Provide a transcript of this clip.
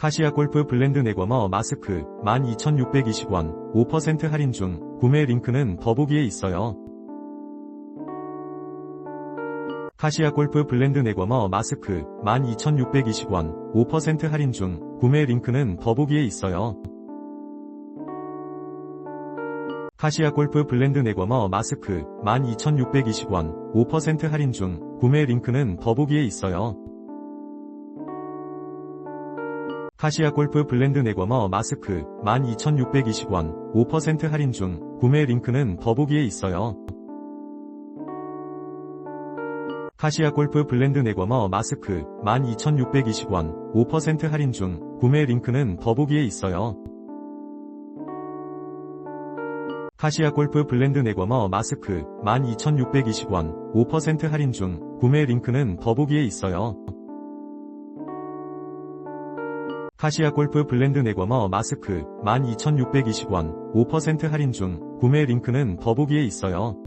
카시아 골프 블렌드 네거머 마스크 12,620원 5% 할인 중 구매 링크는 더보기에 있어요. 카시아 골프 블렌드 네거머 마스크 12,620원 5% 할인 중 구매 링크는 더보기에 있어요. 카시아 골프 블렌드 네거머 마스크 12,620원 5% 할인 중 구매 링크는 더보기에 있어요. 카시아 골프 블렌드 네거머 마스크 12,620원 5% 할인 중 구매 링크는 더보기에 있어요. 카시아 골프 블렌드 네거머 마스크 12,620원 5% 할인 중 구매 링크는 더보기에 있어요. 카시아 골프 블렌드 네거머 마스크 12,620원 5% 할인 중 구매 링크는 더보기에 있어요. 카시아 골프 블렌드 네거머 마스크 12,620원 5% 할인 중 구매 링크는 더보기에 있어요.